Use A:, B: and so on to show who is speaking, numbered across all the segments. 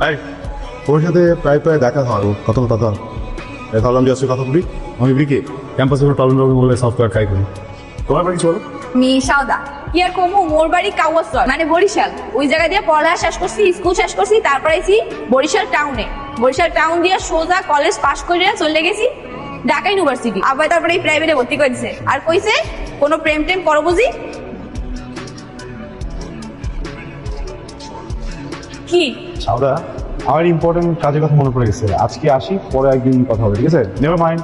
A: ভাই ওর সাথে প্রায় প্রায় দেখা হয় কত কথা ভাবলাম যে আজকে কথা বলি। আমি বিকে ক্যাম্পাসে কোনো প্রবলেম টবলেম বলে সফটওয়্যার ট্রাই করি তোমার বাড়ি চলো
B: মি সাউদা কি আর কমু মোর বাড়ি কাওয়াসর মানে বরিশাল। ওই জায়গা দিয়ে পড়ালেখা শেষ করছি স্কুল শেষ করছি তারপর আইছি বরিশাল টাউনে বরিশাল টাউন দিয়ে সোজা কলেজ পাস করিয়া চলে গেছি ঢাকা ইউনিভার্সিটি আবার তারপরে এই প্রাইভেটে ভর্তি করেছে আর কইছে কোনো প্রেম টেম করো বুঝি? কি?
A: সাউদা আমার ইম্পর্টেন্ট কাজের কথা মনে পড়ে গেছে। আজকে আসি, পরে একদিন কথা হবে, ঠিক আছে? নেভার মাইন্ড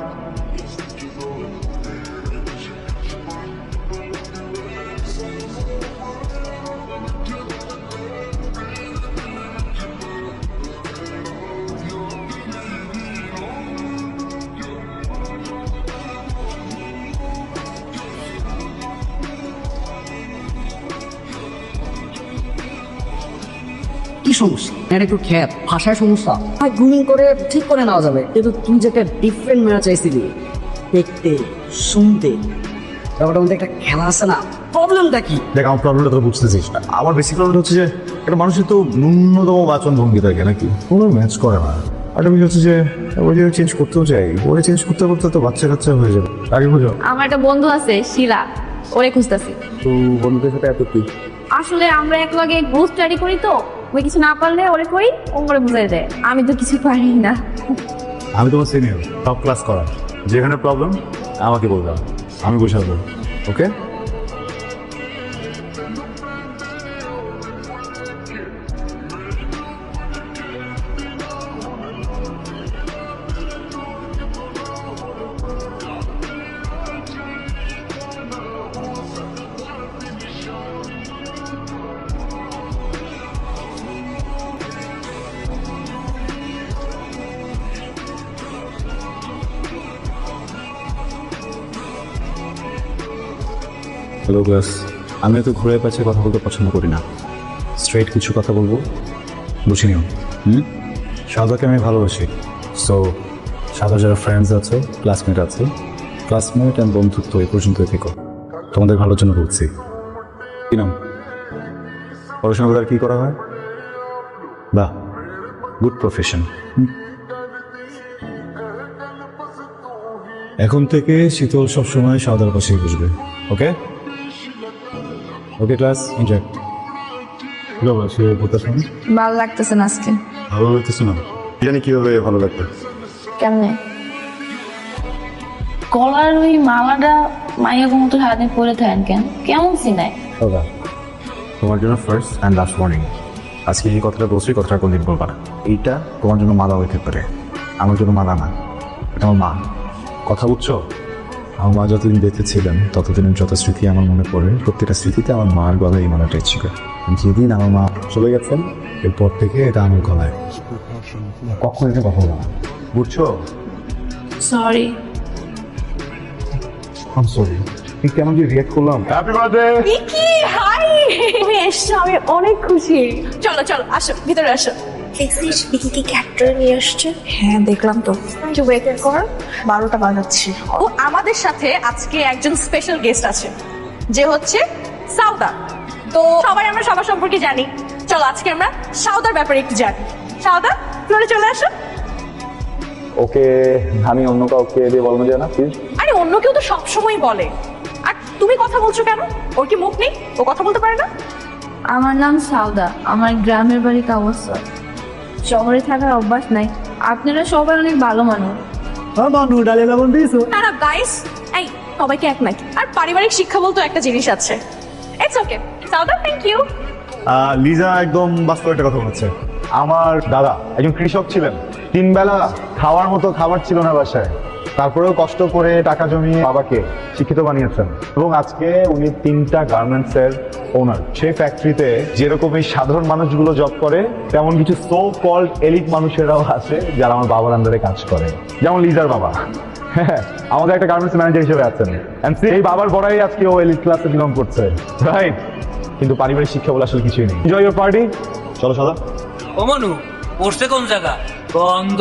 C: কি সমস্যা? এটা একটু খ্যাপ ভাষায় সমস্যা। হয় গ্রুমিং করে ঠিক করে নেওয়া যাবে। কিন্তু তুই যে একটা ডিফারেন্ট মেয়া চাইছিলি দেখতে শুনতে ব্যাপারটার মধ্যে একটা খেলা আছে না? প্রবলেমটা কি?
A: দেখ আমার প্রবলেমটা তোরা বুঝতেছিস না। আমার বেসিক প্রবলেম হচ্ছে যে একটা মানুষের তো ন্যূনতম বাচন ভঙ্গি থাকে নাকি? কোনো ম্যাচ করে না। একটা বিষয় হচ্ছে যে ওই যে চেঞ্জ করতেও চাই। ওরে চেঞ্জ করতে করতে তো বাচ্চা কাচ্চা হয়ে যাবে। আগে বুঝো।
B: আমার একটা বন্ধু আছে শিলা। ওরে খুঁজতেছি।
A: তো বন্ধুদের সাথে এত কি?
B: আসলে আমরা এক লগে গ্রুপ স্টাডি করি তো। ওই কিছু না পারলে ওরে কই? ও বুঝাই দেয় আমি তো কিছু পারি না।
A: আমি তোমার সিনিয়র টপ ক্লাস করা যেখানে প্রবলেম আমাকে বলবে। আমি বুঝাবো ওকে হ্যালো ক্লাস আমি তো ঘুরে পাচ্ছে কথা বলতে পছন্দ করি না। স্ট্রেট কিছু কথা বলব? বুঝে নিও। হুম? সাদাকে আমি ভালোবাসি। সো সাদা যারা ফ্রেন্ডস আছে ক্লাসমেট আছে ক্লাসমেট অ্যান্ড বন্ধুত্ব এই পর্যন্ত থেকো। তোমাদের ভালোর জন্য বলছি। কি নাম? পড়াশোনা আর কি করা হয়? বাহ গুড প্রফেশন এখন থেকে শীতল সবসময় সাদার পাশেই বসবে ওকে ওকে ক্লাস এনজয় সে পড়তে শুনি?
B: ভালো লাগতেছে না আজকে।
A: ভালো লাগতেছে না? জানি কীভাবে ভালো লাগবে।
D: কেমনে? কলার ওই মালাটা মায়ের মতো সারাদিন পরে থাকেন কেন? কেমন সিনায়
A: দাদা তোমার জন্য ফার্স্ট অ্যান্ড লাস্ট ওয়ার্নিং আজকে এই কথাটা বলছি কথাটা কোনদিন বলবা না। এইটা তোমার জন্য মালা হইতে পারে। আমার জন্য মালা না এটা আমার মা। কথা বুঝছ? আমার মা যতদিন বেঁচে ছিলেন ততদিনের যত স্মৃতি আমার মনে পড়ে প্রত্যেকটা স্মৃতিতে আমার মার গলায় এই মালাটাই ছিল যেদিন আমার মা চলে গেছেন এরপর থেকে এটা আমার গলায়। কখন এটা কথা বলা বুঝছ?
D: সরি
A: আম সরি ঠিক কেমন যে রিয়াক্ট করলাম? হ্যাপি বার্থডে
B: কি হাই তুমি আমি অনেক খুশি। চলো চলো আসো ভিতরে আসো।
E: দেখছিস? বিকিকে ক্যাপ্টার নিয়ে আসছে।
B: হ্যাঁ দেখলাম তো।
E: একটু ওয়েট কর। বারোটা বাজাচ্ছে।
B: ও আমাদের সাথে আজকে একজন স্পেশাল গেস্ট আছে। যে হচ্ছে সাউদা। তো সবাই আমরা সবার সম্পর্কে জানি। চলো আজকে আমরা সাউদার ব্যাপারে একটু জানি। সাউদা ফ্লোরে চলে আসো।
A: ওকে আমি অন্য কাউকে দিয়ে বলব যে না প্লিজ
B: আরে অন্য কেউ তো সবসময় বলে। আর তুমি কথা বলছো কেন? ওর কি মুখ নেই? ও কথা বলতে পারে না?
D: আমার নাম সাউদা। আমার গ্রামের বাড়ি কাওয়াসা শহরে থাকার অভ্যাস নাই। আপনারা সবাই অনেক ভালো মানুষ।
B: না না গাইস এই সবাইকে এক নাকি আর পারিবারিক শিক্ষা বলতে একটা জিনিস আছে। ইটস ওকে সাউদা থ্যাংক ইউ
A: লিজা একদম বাস্তব একটা কথা বলছে। আমার দাদা একজন কৃষক ছিলেন। তিন বেলা খাওয়ার মতো খাবার ছিল না বাসায়। তারপরেও কষ্ট করে টাকা জমিয়ে বাবাকে শিক্ষিত বানিয়েছেন। এবং আজকে উনি তিনটা গার্মেন্টস এর ওনার সেই ফ্যাক্টরিতে যেরকম এই সাধারণ মানুষগুলো জব করে তেমন কিছু সো কল্ড এলিট মানুষেরাও আছে যারা আমার বাবার আন্ডারে কাজ করে। যেমন লিজার বাবা। হ্যাঁ আমাদের একটা গার্মেন্টস ম্যানেজার হিসেবে আছেন। এই বাবার বড়াই আজকে ও এলিট ক্লাসে বিলং করছে। রাইট কিন্তু পারিবারিক শিক্ষা বলে আসলে কিছুই নেই। এনজয় ইউর পার্টি চলো সাদা।
F: ও মনু পড়ছে কোন জায়গা? বন্ধ।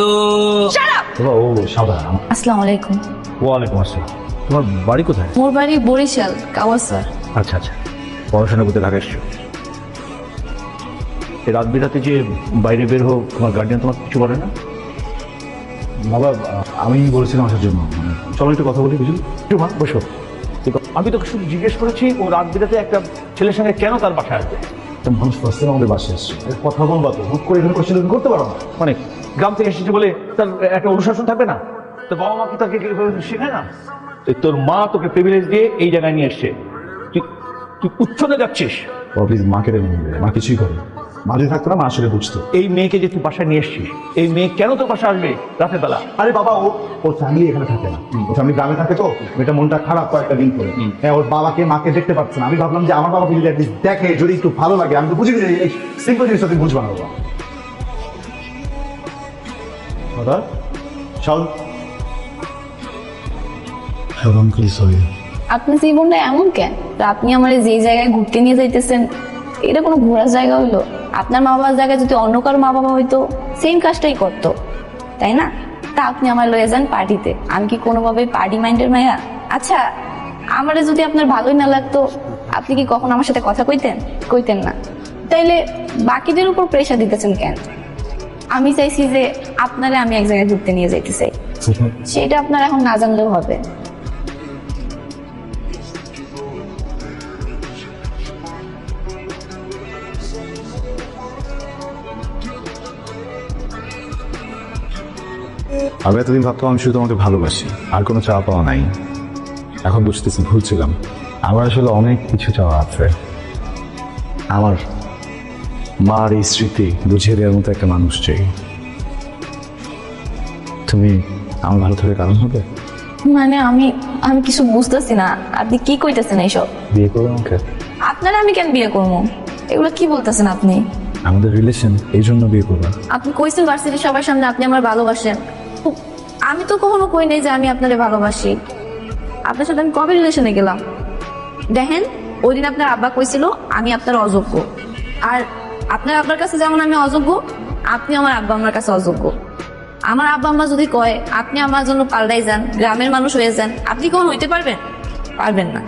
A: ও সাদা
B: আসসালামু আলাইকুম
A: ওয়ালাইকুম আসসালাম। তোমার বাড়ি কোথায়?
D: মোর বাড়ি বরিশাল কাওয়াসার।
A: আচ্ছা আচ্ছা। পড়াশোনা করতে ঢাকা এসছো। রাত বিরাতে যে বাইরে বের হোক তোমার গার্ডিয়ান তোমার কিছু বলে না? বাবা আমি বলেছিলাম আসার জন্য। মানে, চলো একটু কথা বলি বুঝলি? একটু মা বসো। আমি তোকে শুধু জিজ্ঞেস করেছি ও রাত বিরাতে একটা ছেলের সঙ্গে কেন তার বাসায় আসবে? মানুষ ফার্স্ট আমাদের বাসায় এর কথা বলবা তো হুট করে এখানে করতে পারো না। মানে গ্রাম থেকে এসেছে বলে তার একটা অনুশাসন থাকবে না? তো বাবা মা কি তাকে শেখায় না? তো তোর মা তোকে প্রিভিলেজ দিয়ে এই জায়গায় নিয়ে এসছে। তুই তুই যাচ্ছিস। প্লিজ মাকে মা কিছুই করে মা যদি থাকতো না মা আসলে বুঝতো। এই মেয়েকে যে তুই বাসায় নিয়ে এসছিস এই মেয়ে কেন তোর বাসায় আসবে রাতের বেলা? আরে বাবা ও ওর ফ্যামিলি এখানে থাকে না। ওর ফ্যামিলি গ্রামে থাকে তো। মেয়েটা মনটা খারাপ কয়েকটা দিন করে হ্যাঁ ওর বাবাকে মাকে দেখতে পাচ্ছে না। আমি ভাবলাম যে আমার বাবাকে যদি দেখে যদি একটু ভালো লাগে আমি তো বুঝি সিম্পল জিনিসটা তুই বুঝবা না বাবা। দাদা চল সরি
D: আপনার জীবনটা এমন কেন? আপনি আমার যে জায়গায় ঘুরতে নিয়ে যাইতেছেন, এটা কোনো ঘোরার জায়গা হইল? আপনার মা বাবার জায়গায় যদি অন্য কারও মা বাবা হইতো সেম কাজটাই করতো, তাই না? তা আপনি আমার লয়ে যান পার্টিতে। আমি কি কোনোভাবে পার্টি মাইন্ডের মায়া? আচ্ছা আমারে যদি আপনার ভালোই না লাগতো, আপনি কি কখন আমার সাথে কথা কইতেন? কইতেন না। তাইলে বাকিদের উপর প্রেশার দিতেছেন কেন? আমি চাইছি যে আপনারে আমি এক জায়গায় ঘুরতে নিয়ে যাইতে চাই সেটা আপনার এখন না জানলেও হবে।
A: আমি এতদিন ভাবতাম আমি শুধু তোমাকে ভালোবাসি আর কোনো চাওয়া পাওয়া নাই। এখন বুঝতেছি ভুলছিলাম। আমার আসলে অনেক কিছু চাওয়া আছে। আমার মার এই স্মৃতি বুঝিয়ে দেওয়ার মতো একটা মানুষ চাই। তুমি আমার ভালো থাকার কারণ হবে?
D: মানে আমি আমি কিছু বুঝতেছি না। আপনি কি কইতেছেন এইসব?
A: বিয়ে করবে আমাকে?
D: আপনারা আমি কেন বিয়ে করব? এগুলো কি বলতেছেন আপনি?
A: আমাদের রিলেশন এই জন্য বিয়ে করবা।
D: আপনি কইছেন ভার্সিটির সবার সামনে আপনি আমার ভালোবাসেন। আমি তো কখনো কই নাই যে আমি আপনারে ভালোবাসি। আপনার সাথে আমি কবে রিলেশনে গেলাম? দেখেন ওই দিন আপনার আব্বা কইছিল আমি আপনার অযোগ্য। আর আপনার আব্বার কাছে যেমন আমি অযোগ্য আপনি আমার আব্বা আমার কাছে অযোগ্য। আমার আব্বা আম্মা যদি কয় আপনি আমার জন্য পাল্টাই যান গ্রামের মানুষ হয়ে যান আপনি কখন হইতে পারবেন? পারবেন না।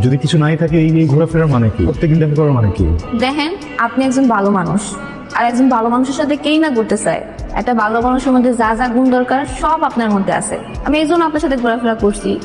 A: যদি কিছু নাই থাকে এই এই ঘোরাফেরার মানে কি? প্রত্যেকদিন দেখা করার মানে কি?
D: দেখেন আপনি একজন ভালো মানুষ আর একজন ভালো মানুষের সাথে কেই না করতে চায়। একটা ভালো মানুষের মধ্যে যা যা গুণ দরকার সব আপনার মধ্যে আছে। আমি এই জন্য আপনার সাথে ঘোরাফেরা করছি।